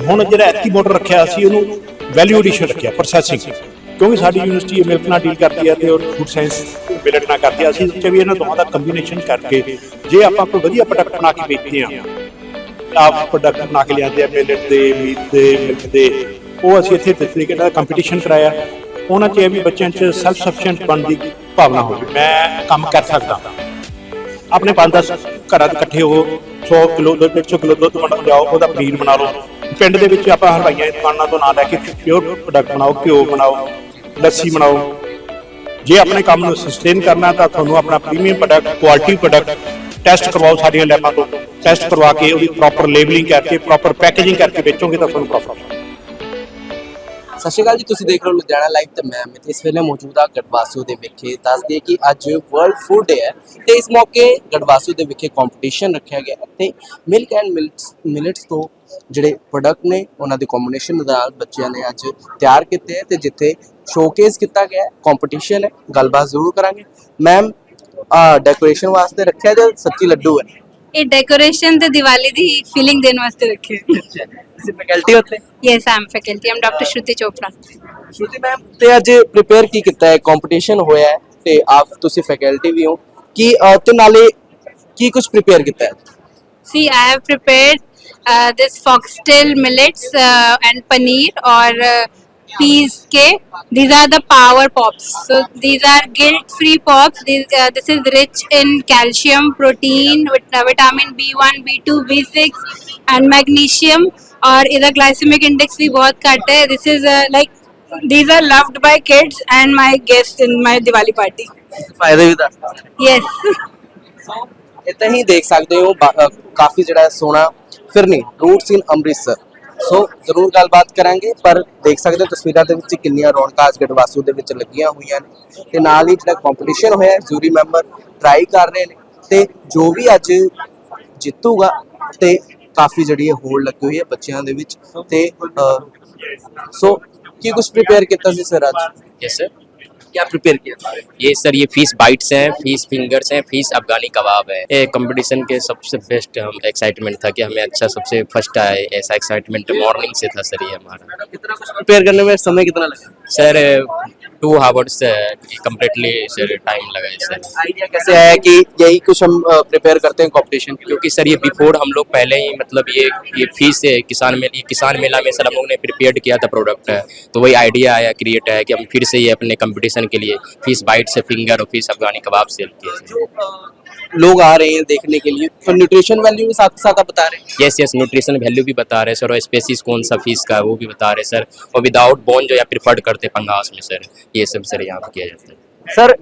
ਹੁਣ ਜਿਹੜਾ ਐਤਕੀ ਮੋਟਰ ਰੱਖਿਆ ਸੀ, ਉਹਨੂੰ ਵੈਲਿਊ ਐਡੀਸ਼ਨ ਰੱਖਿਆ ਪ੍ਰੋਸੈਸਿੰਗ ਕਿਉਂਕਿ ਸਾਡੀ ਯੂਨੀਵਰਸਿਟੀ ਮਿਲਕ ਨਾਲ ਡੀਲ ਕਰਦੀ ਹੈ ਤੇ ਉਹ ਫੂਡ ਸਾਇੰਸ ਮਿਲਟ ਨਾਲ ਕਰਦੀ ਹੈ ਅਸੀਂ ਸੋਚਿਆ ਵੀ ਇਹਨਾਂ ਦੋਵਾਂ ਦਾ ਕੰਬੀਨੇਸ਼ਨ ਕਰਕੇ ਜੇ ਆਪਾਂ ਕੋਈ ਵਧੀਆ ਪ੍ਰੋਡਕਟ ਬਣਾ ਕੇ ਵੇਚਦੇ ਆ ਆਪ ਪ੍ਰੋਡਕਟ ਬਣਾ ਕੇ ਲਿਆਂਦੇ ਆ ਮਿਲਟ ਦੇ ਮੀਟ ਦੇ ਮਿਲਕ ਦੇ, ਉਹ ਅਸੀਂ ਇੱਥੇ ਤਰੀਕੇ ਨਾਲ ਕੰਪੀਟੀਸ਼ਨ ਕਰਾਇਆ। ਉਹਨਾਂ 'ਚ ਇਹ ਵੀ ਬੱਚਿਆਂ 'ਚ ਸੈਲਫ ਸਫੀਸ਼ੀਐਂਟ ਬਣਨ ਦੀ ਭਾਵਨਾ ਹੋਵੇ ਮੈਂ ਕੰਮ ਕਰ ਸਕਦਾ। ਆਪਣੇ 5-10 ਘਰਾਂ ਦੇ ਇਕੱਠੇ ਹੋ 100 ਕਿਲੋ ਦੁੱਧ 100 ਕਿਲੋ ਦੁੱਧ ਬਣਾ ਜਾਓ, ਉਹਦਾ ਪਨੀਰ ਬਣਾ ਲਓ। ਪਿੰਡ ਦੇ ਵਿੱਚ ਆਪਾਂ ਹਲਵਾਈਆਂ ਦੀ ਦੁਕਾਨਾਂ ਤੋਂ ਨਾ ਲੈ ਕੇ ਪਿਓਰ ਪ੍ਰੋਡਕਟ ਬਣਾਓ ਘਿਓ ਬਣਾਓ, ਲੱਸੀ ਬਣਾਓ। ਜੇ ਆਪਣੇ ਕੰਮ ਨੂੰ ਸਸਟੇਨ ਕਰਨਾ ਤਾਂ ਤੁਹਾਨੂੰ ਆਪਣਾ premium product quality product test ਕਰਵਾਓ ਸਾਡੀਆਂ ਲੈਬਾਂ ਤੋਂ। ਟੈਸਟ ਕਰਵਾ ਕੇ ਉਹਦੀ ਪ੍ਰੋਪਰ ਲੇਬਲਿੰਗ ਕਰਕੇ ਪ੍ਰੋਪਰ ਪੈਕੇਜਿੰਗ ਕਰਕੇ ਵੇਚੋਗੇ ਤਾਂ ਤੁਹਾਨੂੰ ਪ੍ਰੋਫਿਟ ਸਤਿ ਸ਼੍ਰੀ ਅਕਾਲ ਜੀ, ਤੁਸੀਂ ਦੇਖ ਰਹੇ ਹੋ ਲੁਧਿਆਣਾ ਲਾਈਵ ਤੇ ਮੈਂ ਅਮਿਤ। ਇਸ ਵੇਲੇ ਮੌਜੂਦ ਆ ਗੜਵਾਸੂ ਦੇ ਵਿਖੇ। ਦੱਸ ਦਈਏ ਕਿ ਅੱਜ ਵਰਲਡ ਫੂਡ ਡੇ ਹੈ ਤੇ ਇਸ ਮੌਕੇ ਗੜਵਾਸੂ ਦੇ ਵਿਖੇ ਕੰਪੀਟੀਸ਼ਨ ਰੱਖਿਆ ਗਿਆ ਤੇ ਮਿਲਕ ਐਂਡ ਮਿਲਟਸ ਮਿਲਟਸ ਤੋਂ ਜਿਹੜੇ ਪ੍ਰੋਡਕਟ ਨੇ ਉਹਨਾਂ ਦੇ ਕੰਬੀਨੇਸ਼ਨ ਨਾਲ ਬੱਚਿਆਂ ਨੇ ਅੱਜ ਤਿਆਰ ਕੀਤੇ ਤੇ ਜਿੱਥੇ ਸ਼ੋਕੇਸ ਕੀਤਾ ਗਿਆ ਕੰਪੀਟੀਸ਼ਨ ਹੈ ਗੱਲਬਾਤ ਜ਼ਰੂਰ ਕਰਾਂਗੇ। ਮੈਮ ਆ ਡੈਕੋਰੇਸ਼ਨ ਵਾਸਤੇ ਰੱਖਿਆ ਜਾਂ ਸੱਚੀ ਲੱਡੂ ਹੈ? ਇਹ ਡੈਕੋਰੇਸ਼ਨ ਤੇ ਦੀਵਾਲੀ ਦੀ ਫੀਲਿੰਗ ਦੇਣ ਵਾਸਤੇ ਰੱਖੇ ਤੁਸੀਂ ਫੈਕਲਟੀ ਉੱਥੇ? Yes am faculty am doctor Shruti Chopra Shruti ma'am ਤੇ ਅੱਜ ਪ੍ਰਿਪੇਅਰ ਕੀ ਕੀਤਾ ਹੈ? ਕੰਪੀਟੀਸ਼ਨ ਹੋਇਆ ਹੈ ਤੇ ਆਪ ਤੁਸੀਂ ਫੈਕਲਟੀ ਵੀ ਹੋ। ਕੀ ਤੇ ਨਾਲੇ ਕੀ ਕੁਝ ਪ੍ਰਿਪੇਅਰ ਕੀਤਾ ਹੈ? See, I have prepared uh, this foxtail millets uh, and paneer or uh, peas ke. These are the power pops. So these are guilt-free pops. These, uh, this is rich in calcium, protein, vit- uh, vitamin B1, B2, B6 and magnesium. और इधर glycemic index भी बहुत घट है. This is uh, like these are loved by kids and my guests in my Diwali party. ਫਾਇਦੇ ਵੀ ਦੱਸ ਦਿਓ। Yes. ਇੱਥੇ ਹੀ ਦੇਖ ਸਕਦੇ ਹੋ ਬਾ- ਅਹ, ਕਾਫੀ ਜਿਹੜਾ ਹੈ ਸੋਹਣਾ ਫਿਰ ਨਹੀਂ ਰੂਟਸ ਇਨ ਅੰਮ੍ਰਿਤਸਰ। ਸੋ ਜ਼ਰੂਰ ਗੱਲਬਾਤ ਕਰਾਂਗੇ, ਪਰ ਦੇਖ ਸਕਦੇ ਹੋ ਤਸਵੀਰਾਂ ਦੇ ਵਿੱਚ ਕਿੰਨੀਆਂ ਰੌਣਕਾਂ ਅੱਜ ਗੜਵਾਸੂ ਦੇ ਵਿੱਚ ਲੱਗੀਆਂ ਹੋਈਆਂ ਨੇ। ਤੇ ਨਾਲ ਹੀ ਜਿਹੜਾ ਕੰਪੀਟੀਸ਼ਨ ਹੋਇਆ ਜੂਰੀ ਮੈਂਬਰ ਟਰਾਈ ਕਰ ਰਹੇ ਨੇ। ਤੇ ਜੋ ਵੀ ਅੱਜ ਜਿੱਤੂਗਾ, ਤੇ ਕਾਫੀ ਜਿਹੜੀ ਹੋੜ ਲੱਗੀ ਹੋਈ ਹੈ ਬੱਚਿਆਂ ਦੇ ਵਿੱਚ। ਤੇ ਸੋ ਕੀ ਕੁਝ ਪ੍ਰੀਪੇਅਰ ਕੀਤਾ ਸੀ ਸਰ ਅੱਜ? ਯੈਸ क्या प्रिपेयर किया ये सर ये फ़ीस बाइट्स हैं फ़ीस फिंगर्स हैं फ़ीस अफगानी कबाब है। ये कंपटीशन के सबसे बेस्ट हम एक्साइटमेंट था कि हमें अच्छा सबसे फ़र्स्ट आए ऐसा एक्साइटमेंट मॉर्निंग से था सर ये हमारा। कितना कुछ प्रिपेयर करने में समय कितना लगा? Sir two hours completely sir time लगा है सर आइडिया कैसे आया कि यही कुछ हम प्रिपेयर करते हैं कॉम्पिटिशन क्योंकि सर ये बिफोर हम लोग पहले ही मतलब ये ये फ़ीस है किसान मेल ये किसान मेला में सर हम लोग ने प्रिपेयर किया था प्रोडक्ट तो वही आइडिया आया क्रिएट है कि हम फिर से ये अपने कंपटीशन के लिए फ़ीस बाइट से फिंगर और फ़ीस अफगानी कबाब सेल किए। लोग आ रहे हैं देखने के लिए तो न्यूट्रिशन वैल्यू भी साथ साथ आप बता रहे हैं यस यस न्यूट्रिशन वैल्यू भी बता रहे हैं सर और स्पेसिस कौन सा फीस का है वो भी बता रहे हैं सर और विदाउट बोन जो या प्रिफर्ड करते हैं पंगास में सर ये सब सर यहाँ पे किया जाता है सर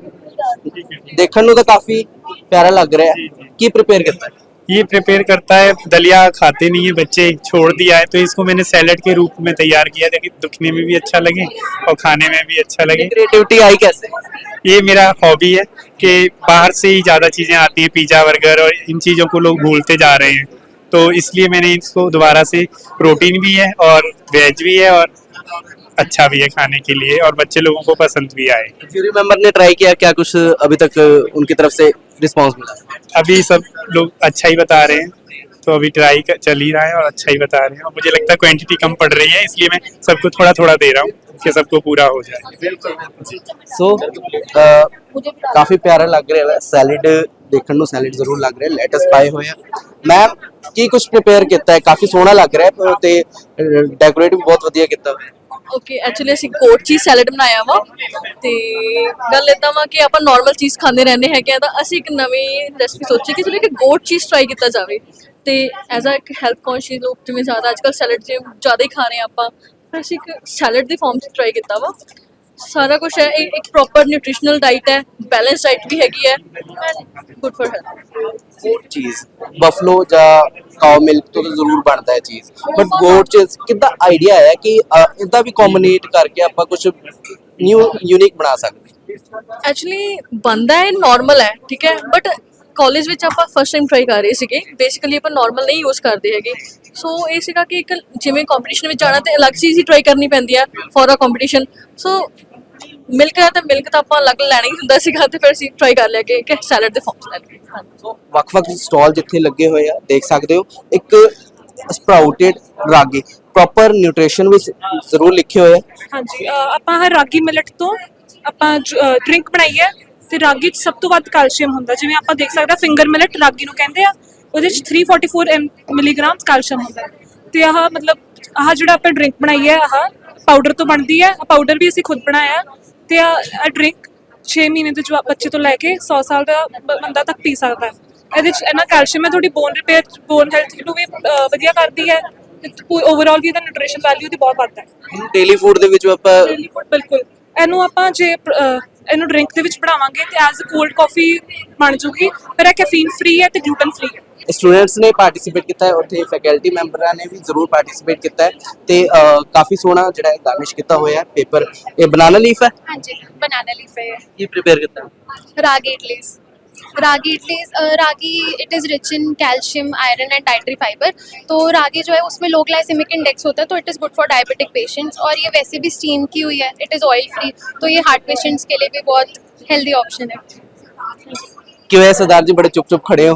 देखने ਨੂੰ ਤਾਂ ਕਾਫੀ ਪਿਆਰਾ ਲੱਗ ਰਿਹਾ ਹੈ ਕੀ प्रिपेयर करता है ये प्रिपेयर करता है दलिया खाते नहीं है बच्चे छोड़ दिया है तो इसको मैंने सैलेड के रूप में तैयार किया ताकि दुखने में भी अच्छा लगे और खाने में भी अच्छा लगे। क्रिएटिविटी आई कैसे? ये मेरा हॉबी है कि बाहर से ही ज़्यादा चीज़ें आती हैं पिज़्ज़ा बर्गर और इन चीज़ों को लोग भूलते जा रहे हैं। तो इसलिए मैंने इसको दोबारा से प्रोटीन भी है और वेज भी है और अच्छा भी है खाने के लिए और बच्चे लोगों को पसंद भी आए जूरी मेंबर ने ट्राई किया क्या कुछ अभी तक उनकी तरफ से रिस्पांस मिला अभी सब लोग अच्छा ही बता रहे हैं तो अभी ट्राई कर, चल ही रहा है और अच्छा ही बता रहे हैं और मुझे लगता है क्वांटिटी कम पड़ रही है इसलिए मैं सबको थोड़ा थोड़ा दे रहा हूँ कि सबको पूरा हो जाए ਸੋ ਕਾਫੀ ਪਿਆਰਾ ਲੱਗ ਰਿਹਾ ਹੈ ਸੈਲਡ ਦੇਖਣ ਨੂੰ ਸੈਲਡ ਜ਼ਰੂਰ ਲੱਗ ਰਿਹਾ ਲੈਟਸ ਪਾਏ ਹੋਏ ਆ ਮੈਮ ਕੀ ਕੁਝ ਪ੍ਰਿਪੇਅਰ ਕੀਤਾ ਹੈ ਕਾਫੀ ਸੋਹਣਾ ਲੱਗ ਰਿਹਾ ਹੈ ਤੇ ਡੈਕੋਰੇਟ ਵੀ ਬਹੁਤ ਵਧੀਆ ਕੀਤਾ ਹੋਇਆ ਹੈ ਓਕੇ ਐਕਚੁਅਲੀ ਅਸੀਂ ਗੋਟ ਚੀਜ਼ ਸੈਲਡ ਬਣਾਇਆ ਵਾ ਤੇ ਗੱਲ ਇਦਾਂ ਵਾ ਕਿ ਆਪਾਂ ਨਾਰਮਲ ਚੀਜ਼ ਖਾਂਦੇ ਰਹਿੰਦੇ ਹੈਗੇ ਆ ਤਾਂ ਅਸੀਂ ਇੱਕ ਨਵੀਂ ਰੈਸਪੀ ਸੋਚੀ ਕਿ ਚਲੋ ਇੱਕ ਗੋਟ ਚੀਜ਼ ਟਰਾਈ ਕੀਤਾ ਜਾਵੇ। ਤੇ ਐਜ਼ ਅ ਇੱਕ ਹੈਲਥ ਕੌਨਸ਼ੀਅਸ ਲੋਕ ਜਿਵੇਂ ਜ਼ਿਆਦਾ ਅੱਜਕੱਲ ਸੈਲਡ ਜਿਵੇਂ ਜ਼ਿਆਦਾ ਹੀ ਖਾ ਰਹੇ ਆ ਆਪਾਂ ਫਿਰ ਅਸੀਂ ਇੱਕ ਸੈਲਡ ਦੇ ਫਾਰਮ 'ਚ ਟਰਾਈ ਕੀਤਾ ਵਾ। ਸਾਰਾ ਕੁਝ ਹੈ ਇਹ ਇੱਕ ਪ੍ਰੋਪਰ ਨਿਊਟ੍ਰੀਸ਼ਨਲ ਡਾਈਟ ਹੈ ਬੈਲੈਂਸ ਡਾਈਟ ਵੀ ਹੈਗੀ ਹੈ good for health cheese buffalo ਜਾਂ ਕਾਉ ਮਿਲਕ ਤੋਂ ਤਾਂ ਜ਼ਰੂਰ ਬਣਦਾ ਹੈ ਚੀਜ਼ ਬਟ ਗੋਟ ਚ ਕਿੱਦਾਂ ਆਈਡੀਆ ਆਇਆ ਕਿ ਇਦਾਂ ਵੀ ਕੰਬੀਨੇਟ ਕਰਕੇ ਆਪਾਂ ਕੁਝ ਨਿਊ ਯੂਨੀਕ ਬਣਾ ਸਕਦੇ ਐਕਚੁਅਲੀ ਬੰਦਾ ਹੈ ਨਾਰਮਲ ਹੈ ਠੀਕ ਹੈ ਬਟ ਕਾਲਜ ਵਿੱਚ ਆਪਾਂ ਫਸਟ ਟਾਈਮ ਟਰਾਈ ਕਰ ਰਹੇ ਸੀਗੇ। ਬੇਸਿਕਲੀ ਆਪਾਂ ਨਾਰਮਲ ਨਹੀਂ ਯੂਜ਼ ਕਰਦੇ ਹੈਗੇ। ਸੋ ਇਹ ਸੀਗਾ ਕਿ ਇੱਕ ਜਿਵੇਂ ਕੰਪੀਟੀਸ਼ਨ ਵਿੱਚ ਜਾਣਾ ਤੇ ਅਲੱਗ ਚੀਜ਼ ਹੀ ਟਰਾਈ ਕਰਨੀ ਪੈਂਦੀ ਹੈ for a competition so milk ਹੈ ਤਾਂ ਮਿਲਕ ਤਾਂ ਆਪਾਂ ਅਲੱਗ ਲੈਣਾ ਹੀ ਹੁੰਦਾ ਸੀਗਾ ਤੇ ਫਿਰ ਅਸੀਂ ਟਰਾਈ ਕਰ ਲਿਆ ਕਿ ਇੱਕ ਸੈਲਡ ਦੇ ਫਾਰਮ ਲੈ ਸੋ ਵੱਖ-ਵੱਖ ਸਟਾਲ ਜਿੱਥੇ ਲੱਗੇ ਹੋਏ ਆ ਦੇਖ ਸਕਦੇ ਹੋ। ਇੱਕ ਸਪਰਾਊਟਡ ਰਾਗੀ ਪ੍ਰੋਪਰ ਨਿਊਟ੍ਰੀਸ਼ਨ ਵੀ ਜ਼ਰੂਰ ਲਿਖੇ ਹੋਏ ਆ। ਹਾਂਜੀ ਆਪਾਂ ਆਹ ਰਾਗੀ ਮਿਲਟ ਤੋਂ ਆਪਾਂ ਡਰਿੰਕ ਬਣਾਈ ਹੈ ਤੇ ਰਾਗੀ 'ਚ ਸਭ ਤੋਂ ਵੱਧ ਕੈਲਸ਼ੀਅਮ ਹੁੰਦਾ। ਜਿਵੇਂ ਆਪਾਂ ਦੇਖ ਸਕਦੇ ਹਾਂ ਫਿੰਗਰ ਮਿਲਟ ਰਾਗੀ ਨੂੰ ਕਹਿੰਦੇ ਆ। ਉਹਦੇ 'ਚ 344 ਮਿਲੀਗ੍ਰਾਮ ਕੈਲਸ਼ੀਅਮ ਹੁੰਦਾ ਹੈ। ਤੇ ਆਹ ਮਤਲਬ ਆਹ ਜਿਹੜਾ ਆਪਾਂ ਡਰਿੰਕ ਬਣਾਈ ਹੈ ਆਹ ਪਾਊਡਰ ਤੋਂ ਬਣਦੀ ਹੈ। ਪਾਊਡਰ ਵੀ ਅਸੀਂ ਖੁਦ ਬਣਾਇਆ। ਤੇ ਆ ਡਰਿੰਕ 6 ਮਹੀਨੇ ਦੇ ਜਵਾ- ਬੱਚੇ ਤੋਂ ਲੈ ਕੇ 100 ਸਾਲ ਦਾ ਬੰਦਾ ਤੱਕ ਪੀ ਸਕਦਾ ਹੈ। ਇਹਦੇ 'ਚ ਇੰਨਾ ਕੈਲਸ਼ੀਅਮ ਹੈ ਤੁਹਾਡੀ ਬੋਨ ਰਿਪੇਅਰ ਬੋਨ ਹੈਲਥ ਨੂੰ ਵੀ ਵਧੀਆ ਕਰਦੀ ਹੈ। ਓਵਰਆਲ ਵੀ ਇਹਦਾ ਨਿਊਟ੍ਰੀਸ਼ਨ ਵੈਲਿਊ ਦੀ ਬਹੁਤ ਵੱਧ ਹੈ। ਡੇਲੀ ਫੂਡ ਦੇ ਵਿੱਚ ਆਪਾਂ ਡੇਲੀ ਫੂਡ ਬਿਲਕੁਲ। ਇਹਨੂੰ ਆਪਾਂ ਜੇ ਇਹਨੂੰ ਡਰਿੰਕ ਦੇ ਵਿੱਚ ਬਣਾਵਾਂਗੇ ਤੇ ਐਜ਼ ਕੋਲਡ ਕਾਫੀ ਬਣ ਜੂਗੀ। ਪਰ ਇਹ ਕੈਫੀਨ ਫ੍ਰੀ ਹੈ ਤੇ ਗਲੂਟਨ ਫ੍ਰੀ ਹੈ। ਸਟੂਡੈਂਟਸ ਨੇ ਪਾਰਟਿਸਿਪੇਟ ਕੀਤਾ ਹੈ ਉੱਥੇ ਫੈਕਲਟੀ ਮੈਂਬਰਾਂ ਨੇ ਵੀ ਜ਼ਰੂਰ ਪਾਰਟਿਸਿਪੇਟ ਕੀਤਾ ਹੈ ਤੇ ਅਹ, ਕਾਫੀ ਸੋਹਣਾ ਜਿਹੜਾ ਹੈ ਗਾਰਨਿਸ਼ ਕੀਤਾ ਹੋਇਆ ਹੈ ਪੇਪਰ ਇਹ ਬਨਾਨਾ ਲੀਫ ਹੈ हाँ जी बनाना लीफ है ये। ਇਹ ਪ੍ਰਿਪੇਅਰ ਕੀਤਾ ਹੈ ragi idlis ragi idlis uh, ragi it is rich in calcium iron and dietary fibre तो रागी जो है उसमें लो ग्लाइसेमिक इंडेक्स होता है तो it is good for diabetic patients और ये वैसे भी स्टीम की हुई है इट इज़ ऑयल फ्री तो ये हार्ट पेशेंट्स के लिए भी बहुत हेल्दी ऑप्शन है ਕਿਵੇਂ ਸਰਦਾਰ ਜੀ ਬੜੇ ਚੁੱਪ ਚੁੱਪ ਖੜੇ ਹੋ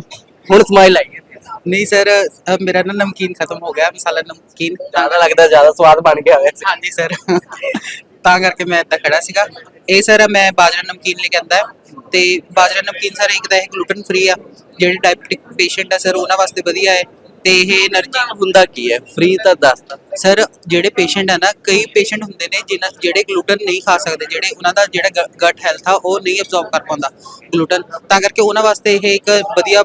ਹੁਣ ਸਮਾਈਲ ਆਈ ਹੈ। ਨਹੀਂ ਸਰ ਮੇਰਾ ਨਾ ਨਮਕੀਨ ਖਤਮ ਹੋ ਗਿਆ ਮਸਾਲਾ ਨਮਕੀਨ ਜ਼ਿਆਦਾ ਲੱਗਦਾ ਜ਼ਿਆਦਾ ਸਵਾਦ ਬਣ ਗਿਆ ਹੋਇਆ ਹਾਂਜੀ ਸਰ। ਤਾਂ ਕਰਕੇ ਮੈਂ ਇੱਦਾਂ ਖੜਾ ਸੀਗਾ। ਇਹ ਸਰ ਮੈਂ ਬਾਜਰਾ ਨਮਕੀਨ ਲੈ ਕੇ ਆਂਦਾ ਤੇ ਬਾਜਰਾ ਨਮਕੀਨ ਸਰ ਇੱਕ ਤਾਂ ਇਹ ਗਲੂਟਨ ਫ੍ਰੀ ਆ। ਜਿਹੜੇ ਡਾਇਬੀਟਿਕ ਪੇਸ਼ੈਂਟ ਆ ਸਰ ਉਹਨਾਂ ਵਾਸਤੇ ਵਧੀਆ ਹੈ। ਤੇ ਇਹ એનર્ਜੀ ਹੁੰਦਾ ਕੀ ਹੈ? ਫ੍ਰੀ ਤਾਂ ਦੱਸਦਾ ਸਰ ਜਿਹੜੇ ਪੇਸ਼ੈਂਟ ਆ ਨਾ ਕਈ ਪੇਸ਼ੈਂਟ ਹੁੰਦੇ ਨੇ ਜਿਨ੍ਹਾਂ ਜਿਹੜੇ ਗਲੂਟਨ ਨਹੀਂ ਖਾ ਸਕਦੇ ਜਿਹੜੇ ਉਹਨਾਂ ਦਾ ਜਿਹੜਾ ਗਟ ਹੈਲਥ ਆ ਉਹ ਨਹੀਂ ਐਬਜ਼ੌਰਬ ਕਰ ਪਾਉਂਦਾ ਗਲੂਟਨ ਤਾਂ ਕਰਕੇ ਉਹਨਾਂ ਵਾਸਤੇ ਇਹ ਇੱਕ ਵਧੀਆ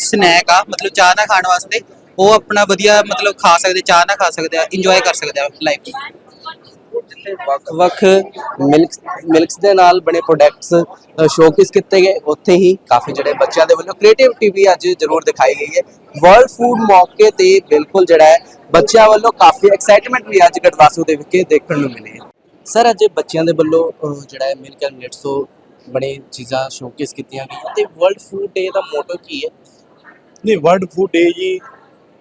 ਸਨੈਕ ਆ, ਮਤਲਬ ਚਾਹ ਨਾਲ ਖਾਣ ਵਾਸਤੇ, ਉਹ ਆਪਣਾ ਵਧੀਆ ਮਤਲਬ ਖਾ ਸਕਦੇ, ਚਾਹ ਨਾਲ ਖਾ ਸਕਦੇ ਆ ਇੰਜੋਏ ਕਰ ਸਕਦੇ ਆ ਲਾਈਫ ਜਿੱਥੇ ਵੱਖ-ਵੱਖ ਮਿਲਕਸ ਮਿਲਕਸ ਦੇ ਨਾਲ ਬਣੇ ਪ੍ਰੋਡਕਟਸ ਸ਼ੋਕੇਸ ਕੀਤੇ ਗਏ। ਉੱਥੇ ਹੀ ਕਾਫੀ ਜਿਹੜੇ ਬੱਚਿਆਂ ਦੇ ਵੱਲੋਂ ਕ੍ਰੀਏਟਿਵਿਟੀ ਵੀ ਅੱਜ ਜ਼ਰੂਰ ਦਿਖਾਈ ਗਈ ਹੈ। ਵਰਲਡ ਫੂਡ ਮੌਕੇ ਤੇ ਬਿਲਕੁਲ ਜਿਹੜਾ ਹੈ, ਬੱਚਿਆਂ ਵੱਲੋਂ ਕਾਫੀ ਐਕਸਾਈਟਮੈਂਟ ਵੀ ਅੱਜ ਗੜਵਾਸੂ ਦੇ ਵਿਖੇ ਦੇਖਣ ਨੂੰ ਮਿਲੀ ਹੈ। ਸਰ ਅੱਜ ਬੱਚਿਆਂ ਦੇ ਵੱਲੋਂ ਜਿਹੜਾ ਹੈ, ਮਿਲਕ ਐਂਡ ਨਟਸ ਬੜੇ ਚੀਜ਼ਾਂ ਸ਼ੋਕੇਸ ਕੀਤੀਆਂ ਗਈਆਂ ਤੇ ਵਰਲਡ ਫੂਡ ਡੇ ਦਾ ਮੋਟੋ ਕੀ ਹੈ? ਨਹੀਂ ਵਰਲਡ ਫੂਡ ਡੇ ਜੀ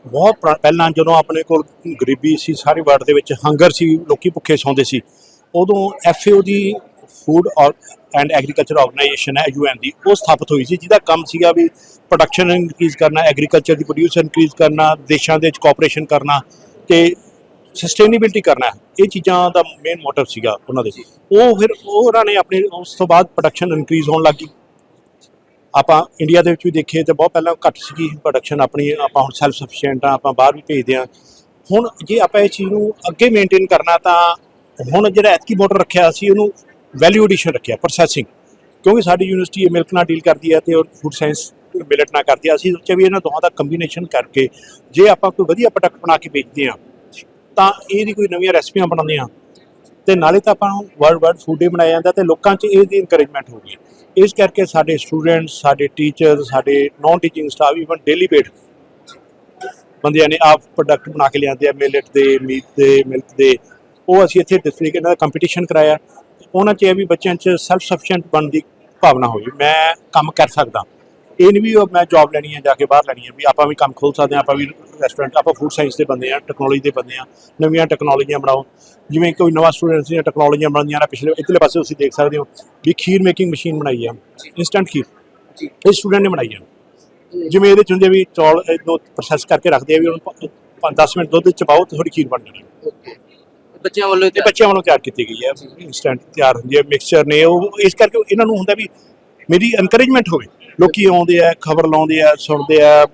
ਬਹੁਤ ਪੁਰਾ- ਪਹਿਲਾਂ ਜਦੋਂ ਆਪਣੇ ਕੋਲ ਗਰੀਬੀ ਸੀ, ਸਾਰੀ ਵਰਲਡ ਦੇ ਵਿੱਚ ਹੰਗਰ ਸੀ, ਲੋਕੀ ਭੁੱਖੇ ਸੌਂਦੇ ਸੀ, ਉਦੋਂ ਐਫਏਓ ਦੀ ਫੂਡ ਐਂਡ ਐਗਰੀਕਲਚਰ ਆਰਗੇਨਾਈਜੇਸ਼ਨ ਹੈ ਯੂਐਨ ਦੀ, ਉਹ ਸਥਾਪਿਤ ਹੋਈ ਸੀ, ਜਿਹਦਾ ਕੰਮ ਸੀਗਾ ਵੀ ਪ੍ਰੋਡਕਸ਼ਨ ਇਨਕਰੀਜ਼ ਕਰਨਾ ਐਗਰੀਕਲਚਰ ਦੀ ਪ੍ਰੋਡਿਊਸ ਇਨਕਰੀਜ਼ ਕਰਨਾ, ਦੇਸ਼ਾਂ ਦੇ ਵਿੱਚ ਕੋਆਪਰੇਸ਼ਨ ਕਰਨਾ ਤੇ ਸਸਟੇਨੇਬਿਲਟੀ ਕਰਨਾ ਇਹ ਚੀਜ਼ਾਂ ਦਾ ਮੇਨ ਮੋਟਿਵ ਸੀਗਾ ਉਹਨਾਂ ਦੇ। ਉਹ ਫਿਰ ਉਹ ਉਹਨਾਂ ਨੇ ਆਪਣੇ ਉਸ ਤੋਂ ਬਾਅਦ ਪ੍ਰੋਡਕਸ਼ਨ ਇਨਕਰੀਜ਼ ਹੋਣ ਲੱਗੀ ਆਪਾਂ ਇੰਡੀਆ ਦੇ ਵਿੱਚ ਵੀ ਦੇਖੀਏ ਤੇ ਬਹੁਤ ਪਹਿਲਾਂ ਘੱਟ ਸੀਗੀ ਪ੍ਰੋਡਕਸ਼ਨ ਆਪਣੀ। ਆਪਾਂ ਹੁਣ ਸੈਲਫ ਸਫੀਸ਼ੀਐਂਟ ਆ ਆਪਾਂ ਬਾਹਰ ਵੀ ਭੇਜਦੇ ਆ ਹੁਣ ਜੇ ਆਪਾਂ ਇਹ ਚੀਜ਼ ਨੂੰ ਅੱਗੇ ਮੇਨਟੇਨ ਕਰਨਾ ਤਾਂ ਹੁਣ ਜਿਹੜਾ ਐਤਕੀ ਮੋਟਰ ਰੱਖਿਆ ਸੀ, ਉਹਨੂੰ ਵੈਲਿਊ ਐਡੀਸ਼ਨ ਰੱਖਿਆ ਪ੍ਰੋਸੈਸਿੰਗ ਕਿਉਂਕਿ ਸਾਡੀ ਯੂਨੀਵਰਸਿਟੀ ਇਹ ਮਿਲਕ ਨਾਲ ਡੀਲ ਕਰਦੀ ਹੈ ਤੇ ਉਹ ਫੂਡ ਸਾਇੰਸ ਮਿਲਟ ਨਾਲ ਕਰਦੀ ਹੈ। ਅਸੀਂ ਸੋਚਿਆ ਵੀ ਇਹਨਾਂ ਦੋਹਾਂ ਦਾ ਕੰਬੀਨੇਸ਼ਨ ਕਰਕੇ ਜੇ ਆਪਾਂ ਕੋਈ ਵਧੀਆ ਪ੍ਰੋਡਕਟ ਬਣਾ ਕੇ ਵੇਚਦੇ ਆ ਤਾਂ ਇਹਦੀ ਕੋਈ ਨਵੀਆਂ ਰੈਸਪੀਆਂ ਬਣਾਉਂਦੇ ਆ ਤੇ ਨਾਲੇ ਤਾਂ ਆਪਾਂ ਨੂੰ ਵਰਲਡ ਵਾਈਡ ਫੂਡ ਡੇ ਬਣਾਇਆ ਜਾਂਦਾ ਤੇ ਲੋਕਾਂ 'ਚ ਇਹਦੀ ਇਨਕਰੇਜਮੈਂਟ ਹੋ ਗਈ। ਇਸ ਕਰਕੇ ਸਾਡੇ ਸਟੂਡੈਂਟਸ ਸਾਡੇ ਟੀਚਰ ਸਾਡੇ non teaching staff even daily ਬੇਟ ਬੰਦਿਆਂ ਨੇ ਆਪ ਪ੍ਰੋਡਕਟ ਬਣਾ ਕੇ ਲਿਆਂਦੇ ਆ ਮਿਲਟ ਦੇ ਮੀਟ ਦੇ ਮਿਲਕ ਦੇ। ਉਹ ਅਸੀਂ ਇੱਥੇ ਡਿਸਪਲੇ ਇਹਨਾਂ ਦਾ ਕੰਪੀਟੀਸ਼ਨ ਕਰਾਇਆ, ਉਹਨਾਂ 'ਚ ਇਹ ਵੀ ਬੱਚਿਆਂ 'ਚ ਸੈਲਫ ਸਫੀਸ਼ੀਐਂਟ ਬਣਨ ਦੀ ਭਾਵਨਾ ਹੋਈ ਮੈਂ ਕੰਮ ਕਰ ਸਕਦਾ। ਇਹ ਨਹੀਂ ਵੀ ਮੈਂ ਜੌਬ ਲੈਣੀ ਹੈ ਜਾ ਕੇ ਬਾਹਰ ਲੈਣੀ ਹੈ ਵੀ ਆਪਾਂ ਵੀ ਕੰਮ ਖੋਲ ਸਕਦੇ ਹਾਂ ਆਪਾਂ ਵੀ ਰੈਸਟੋਰੈਂਟ ਆਪਾਂ ਫੂਡ ਸਾਇੰਸ ਦੇ ਬੰਦੇ ਆ ਟੈਕਨੋਲੋਜੀ ਦੇ ਬੰਦੇ ਆ ਨਵੀਆਂ ਟੈਕਨੋਲੋਜੀਆਂ ਬਣਾਓ। ਜਿਵੇਂ ਕੋਈ ਨਵਾਂ ਸਟੂਡੈਂਟ ਦੀਆਂ ਟੈਕਨੋਲੋਜੀਆਂ ਬਣਦੀਆਂ ਨੇ ਪਿਛਲੇ ਇਤਲੇ ਪਾਸੇ ਤੁਸੀਂ ਦੇਖ ਸਕਦੇ ਹੋ ਵੀ ਖੀਰ ਮੇਕਿੰਗ ਮਸ਼ੀਨ ਬਣਾਈ ਆ ਇਨਸਟੈਂਟ ਖੀਰ। ਜੀ। ਇਹ ਸਟੂਡੈਂਟ ਨੇ ਬਣਾਈ ਆ। ਜਿਵੇਂ ਇਹਦੇ ਚ ਹੁੰਦੇ ਵੀ ਚੌਲ ਨੂੰ ਪ੍ਰੋਸੈਸ ਕਰਕੇ ਰੱਖਦੇ ਆ ਵੀ ਉਹਨੂੰ 5-10 ਮਿੰਟ ਦੁੱਧ ਚ ਪਾਓ ਤੇ ਥੋੜੀ ਖੀਰ ਬਣ ਜਾਣੀ। ਬੱਚਿਆਂ ਵੱਲੋਂ ਤੇ ਬੱਚਿਆਂ ਵੱਲੋਂ ਤਿਆਰ ਕੀਤੀ ਗਈ ਹੈ ਇਨਸਟੈਂਟ ਤਿਆਰ ਹੁੰਦੀ ਹੈ ਮਿਕਸਚਰ ਨੇ ਉਹ ਇਸ ਕਰਕੇ ਇਹਨਾਂ ਨੂੰ ਹੁੰਦਾ ਵੀ ਮੇਰੀ ਐਨਕਰੇਜਮੈਂਟ ਹੋਵੇ। ਲੋਕੀ ਆਉਂਦੇ ਆ ਖਬਰ ਲਾਉਂਦੇ ਆ ਸੁਣਦੇ ਆ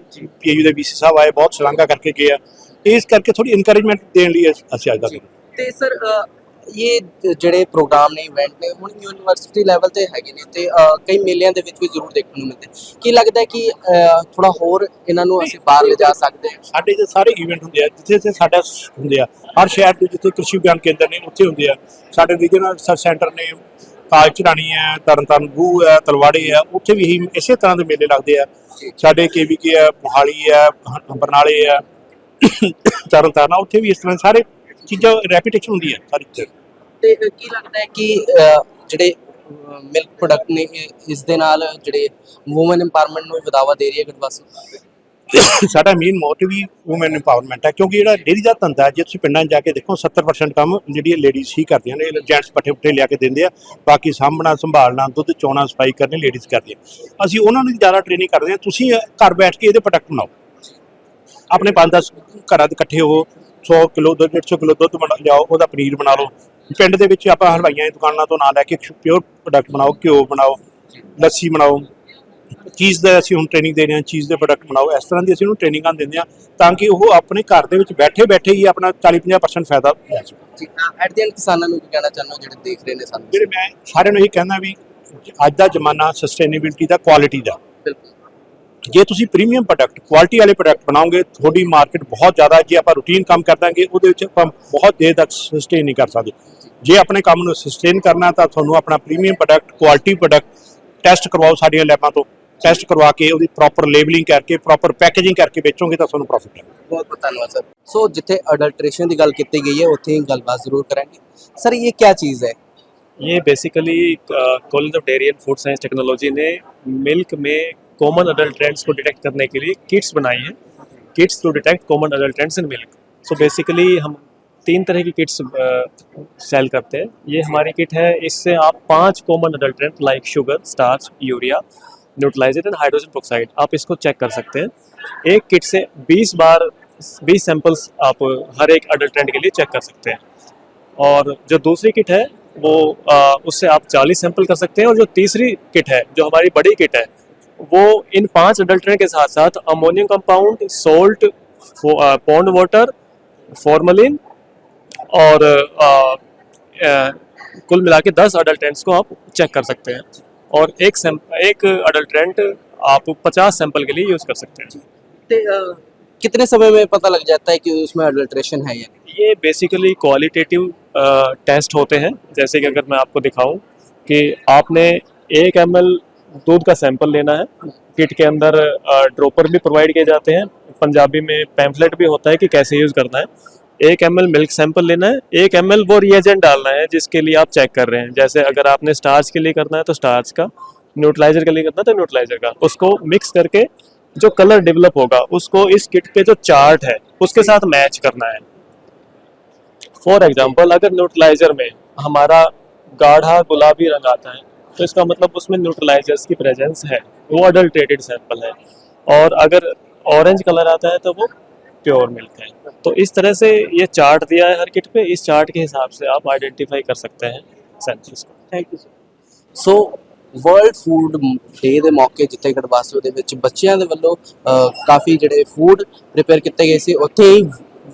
ਪੀਯੂ ਦੇ ਵੀਸੀ ਸਾਹਿਬ ਆਏ ਬਹੁਤ ਸ਼ਲਾਘਾ ਕਰਕੇ ਗਏ ਆ। ਇਸ ਕਰਕੇ ਥੋੜੀ ਐਨਕਰੇਜਮੈਂਟ ਦੇਣ ਲਈ ਅਸ- ਅੱਜ ਦਾ ਤੇ ਸਰ ਇਹ ਜਿਹੜੇ ਪ੍ਰੋਗਰਾਮ ਨੇ ਇਵੈਂਟ ਨੇ ਹੁਣ ਯੂਨੀਵਰਸਿਟੀ ਲੈਵਲ ਤੇ ਹੈਗੇ ਨੇ ਤੇ ਕਈ ਮੇਲਿਆਂ ਦੇ ਵਿੱਚ ਵੀ ਜ਼ਰੂਰ ਦੇਖਣ ਨੂੰ ਮਿਲਦੇ। ਕੀ ਲੱਗਦਾ ਹੈ ਕਿ ਥੋੜਾ ਹੋਰ ਇਹਨਾਂ ਨੂੰ ਅਸੀਂ ਬਾਹਰ ਲਿਜਾ ਸਕਦੇ ਹਾਂ? ਸਾਡੇ ਜੇ ਸਾਰੇ ਇਵੈਂਟ ਹੁੰਦੇ ਆ ਜਿੱਥੇ ਜਿੱਥੇ ਸਾਡਾ ਹੁੰਦੇ ਆ। ਹਰ ਸ਼ਹਿਰ ਦੇ ਜਿੱਥੇ ਕ੍ਰਿਸ਼ੀ ਵਿਗਿਆਨ ਕੇਂਦਰ ਨੇ ਉੱਥੇ ਹੁੰਦੇ ਆ। ਸਾਡੇ ਰੀਜਨਲ ਰਿਸਰਚ ਸੈਂਟਰ ਨੇ ਕਾਲ ਚੜਾਣੀ ਹੈ ਤਰਨਤਾਰਨ ਬੂ ਹੈ ਤਲਵਾੜੇ ਹੈ ਉੱਥੇ ਵੀ ਇਹੀ ਇਸੇ ਤਰ੍ਹਾਂ ਦੇ ਮੇਲੇ ਲੱਗਦੇ ਆ। ਸਾਡੇ ਕੇਵੀਕੇ ਹੈ ਮੋਹਾਲੀ ਹੈ ਬਰਨਾਲੇ ਹੈ ਤਰਨਤਾਰਨ ਆ, ਉੱਥੇ ਵੀ ਇਸ ਤਰ੍ਹਾਂ ਸਾਰੇ ਚੀਜ਼ਾਂ ਰੈਪੀਟੇਸ਼ਨ ਹੁੰਦੀ ਹੈ ਸਾਰੀ ਚੀਜ਼ਾਂ। ਤੇ ਕੀ ਲੱਗਦਾ ਹੈ ਕਿ ਜਿਹੜੇ ਮਿਲਕ ਪ੍ਰੋਡਕਟ ਨੇ ਇਹ- ਇਸ ਦੇ ਨਾਲ ਜਿਹੜੇ ਔਮਨ ਐਮਪਾਵਰਮੈਂਟ ਨੂੰ ਵਧਾਵਾ ਦੇ ਰਹੀ ਹੈ ਗੜਵਾਸੂ। ਸਾਡਾ ਮੇਨ ਮੋਟਿਵ ਹੀ ਔਮਨ ਇੰਪਾਵਰਮੈਂਟ ਹੈ, ਕਿਉਂਕਿ ਜਿਹੜਾ ਡੇਰੀ ਦਾ ਧੰਦਾ ਜੇ ਤੁਸੀਂ ਪਿੰਡਾਂ 'ਚ ਜਾ ਕੇ ਦੇਖੋ 70% ਕੰਮ ਜਿਹੜੀਆਂ ਲੇਡੀਜ਼ ਹੀ ਕਰਦੀਆਂ ਨੇ ਜੈਂਟਸ ਪੱਠੇ ਪੁੱਠੇ ਲਿਆ ਕੇ ਦਿੰਦੇ ਆ, ਬਾਕੀ ਸਾਂਭਣਾ, ਸੰਭਾਲਣਾ, ਦੁੱਧ ਚੋਣਾ ਸਫ਼ਾਈ ਕਰਨੀ ਲੇਡੀਜ਼ ਕਰਦੀਆਂ ਅਸੀਂ ਉਹਨਾਂ ਨੂੰ ਜ਼ਿਆਦਾ ਟ੍ਰੇਨਿੰਗ ਕਰਦੇ ਹਾਂ, ਤੁਸੀਂ ਘਰ ਬੈਠ ਕੇ ਇਹਦੇ ਪ੍ਰੋਡਕਟ ਬਣਾਓ। ਆਪਣੇ 5-10 ਘਰਾਂ ਦੇ ਇਕੱਠੇ ਹੋ 100 ਕਿਲੋ ਦੁੱਧ 150 ਕਿਲੋ ਦੁੱਧ ਬਣਾ ਲਿਆਓ, ਉਹਦਾ ਪਨੀਰ ਬਣਾ ਲਓ। ਪਿੰਡ ਦੇ ਵਿੱਚ ਆਪਾਂ ਹਲਵਾਈਆਂ ਦੀ ਦੁਕਾਨਾਂ ਤੋਂ ਨਾ ਲੈ ਕੇ ਪਿਓਰ ਪ੍ਰੋਡਕਟ ਬਣਾਓ, ਘਿਓ ਬਣਾਓ, ਲੱਸੀ ਬਣਾਓ ਚੀਜ਼ ਦਾ ਅਸੀਂ ਹੁਣ ਟ੍ਰੇਨਿੰਗ ਦੇ ਰਹੇ ਹਾਂ ਚੀਜ਼ ਦੇ ਪ੍ਰੋਡਕਟ ਬਣਾਓ ਇਸ ਤਰ੍ਹਾਂ ਦੀ ਅਸੀਂ ਉਹਨੂੰ ਟ੍ਰੇਨਿੰਗਾਂ ਦਿੰਦੇ ਹਾਂ ਤਾਂ ਕਿ ਉਹ ਆਪਣੇ ਘਰ ਦੇ ਵਿੱਚ ਬੈਠੇ ਬੈਠੇ ਹੀ ਆਪਣਾ 40-50% ਫਾਇਦਾ ਲੈ ਸਕਣ। ਐਟ ਦੀ ਐਂਡ ਕਿਸਾਨਾਂ ਨੂੰ ਕੀ ਕਹਿਣਾ ਚਾਹੁੰਦੇ ਜਿਹੜੇ ਦੇਖ ਰਹੇ ਨੇ ਸਾਨੂੰ? ਜਿਹੜੇ ਮੈਂ ਸਾਰਿਆਂ ਨੂੰ ਇਹ ਕਹਿੰਦਾ ਵੀ ਅੱਜ ਦਾ ਜ਼ਮਾਨਾ ਸਸਟੇਨੇਬਿਲਟੀ ਦਾ ਕੁਆਲਿਟੀ ਦਾ। ਬਿਲਕੁਲ। ਜੇ ਤੁਸੀਂ ਪ੍ਰੀਮੀਅਮ ਪ੍ਰੋਡਕਟ ਕੁਆਲਿਟੀ ਵਾਲੇ ਪ੍ਰੋਡਕਟ ਬਣਾਓਗੇ ਤੁਹਾਡੀ ਮਾਰਕੀਟ ਬਹੁਤ ਜ਼ਿਆਦਾ ਜੇ ਆਪਾਂ ਰੂਟੀਨ ਕੰਮ ਕਰ ਦਾਂਗੇ ਉਹਦੇ ਵਿੱਚ ਆਪਾਂ ਬਹੁਤ ਦੇਰ ਤੱਕ ਸਸਟੇਨ ਨਹੀਂ ਕਰ ਸਕਦੇ। ਜੇ ਆਪਣੇ ਕੰਮ ਨੂੰ ਸਸਟੇਨ ਕਰਨਾ ਤਾਂ ਤੁਹਾਨੂੰ ਆਪਣਾ premium product quality product test ਕਰਵਾਓ ਸਾਡੀਆਂ ਲੈਬਾਂ ਤੋਂ। ਟੈਸਟ ਕਰਵਾ ਕੇ ਉਹਦੀ ਪ੍ਰੋਪਰ ਲੇਬਲਿੰਗ ਕਰਕੇ ਪ੍ਰੋਪਰ ਪੈਕੇਜਿੰਗ ਕਰਕੇ ਵੇਚੋਗੇ ਤਾਂ ਤੁਹਾਨੂੰ ਪ੍ਰੋਫਿਟ ਹੈ ਬਹੁਤ ਬਹੁਤ ਧੰਨਵਾਦ ਸਰ ਸੋ ਜਿੱਥੇ ਅਡਲਟ੍ਰੇਸ਼ਨ ਦੀ ਗੱਲ ਕੀਤੀ ਗਈ ਹੈ ਉੱਥੇ ਹੀ ਗੱਲਬਾਤ ਜ਼ਰੂਰ ਕਰਾਂਗੇ ਸਰ ਇਹ ਕੀ ਚੀਜ਼ ਹੈ ये basically college of dairy and food science technology ने मिल्क में कॉमन अडल्ट ट्रेंड्स को डिटेक्ट करने के लिए किट्स बनाई हैं kits to detect common adulterants in milk so basically हम तीन तरह की किट्स सेल करते हैं ये हमारी किट है इससे आप पांच common adulterant like sugar starch urea neutraliser and hydrogen peroxide आप इसको चेक कर सकते हैं। एक किट से 20 बार 20 सैंपल्स आप हर एक अडल्ट ट्रेंड के लिए चेक कर सकते हैं। और जो दूसरी किट है वो आ, उससे आप 40 सैंपल कर सकते हैं और जो तीसरी किट है जो हमारी बड़ी किट है वो इन पाँच अडल्ट्रेंट के साथ साथ ammonium compound salt pond water formalin और आ, आ, कुल मिला के दस अडल्ट्रेंट्स को आप चेक कर सकते हैं। और एक एक अडल्ट्रेंट आप 50 सैंपल के लिए यूज़ कर सकते हैं। कितने समय में पता लग जाता है कि उसमें अडल्ट्रेशन है या ये बेसिकली क्वालिटेटिव टेस्ट होते हैं। जैसे कि अगर मैं आपको दिखाऊँ कि आपने एक एमएल दूध का सैंपल लेना है किट के अंदर ड्रॉपर भी प्रोवाइड किए जाते हैं पंजाबी में पैम्फलेट भी होता है कि कैसे यूज़ करना है। एक एम मिल्क सैंपल लेना है, एक एम वो रिएजेंट डालना है जिसके लिए आप चेक कर रहे हैं। जैसे अगर आपने स्टार्च के लिए करना है तो स्टार्च का न्यूट्रलाइजर के लिए करना है तो न्यूट्रलाइजर का। उसको मिक्स करके जो कलर डेवलप होगा, उसको इस किट के जो चार्ट है, उसके साथ मैच करना है। फॉर एग्ज़ाम्पल अगर न्यूट्रलाइजर में हमारा गाढ़ा गुलाबी रंग आता है तो इसका मतलब उसमें न्यूट्रलाइजर्स की प्रेजेंस है। वो अडल्ट्रेटेड सैंपल है। और अगर ऑरेंज कलर आता है तो वो प्योर मिल्क है तो इस तरह से ये चार्ट दिया है हर किट पे इस चार्ट के हिसाब से आप आइडेंटिफाई कर सकते हैं सैंपल्स को thank you so World Food Day ਦੇ ਮੌਕੇ ਜਿੱਥੇ ਗੜਵਾਸੋ ਦੇ ਵਿੱਚ ਬੱਚਿਆਂ ਦੇ ਵੱਲੋਂ ਅਹ, ਕਾਫੀ ਜਿਹੜੇ ਫੂਡ ਪ੍ਰਿਪੇਅਰ ਕੀਤੇ ਗਏ ਸੀ ਉੱਥੇ ਹੀ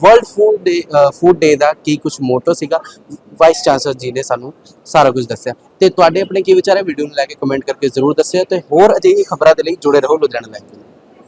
World Food Day Food Day ਦਾ ਕੀ ਕੁਝ ਮੋਟੋ ਸੀਗਾ ਵਾਈਸ ਚਾਂਸਲਰ ਜੀ ਨੇ ਸਾਨੂੰ ਸਾਰਾ ਕੁਝ ਦੱਸਿਆ ਤੇ ਤੁਹਾਡੇ ਆਪਣੇ ਕੀ ਵਿਚਾਰ ਹੈ ਵੀਡੀਓ ਨੂੰ ਲੈ ਕੇ ਕਮੈਂਟ ਕਰਕੇ ਜ਼ਰੂਰ ਦੱਸਿਓ ਤੇ ਹੋਰ ਅਜਿਹੀ ਖਬਰਾਂ ਦੇ ਲਈ ਜੁੜੇ ਰਹੋ ਲੁਧਿਆਣਾ ਲਾਈਵ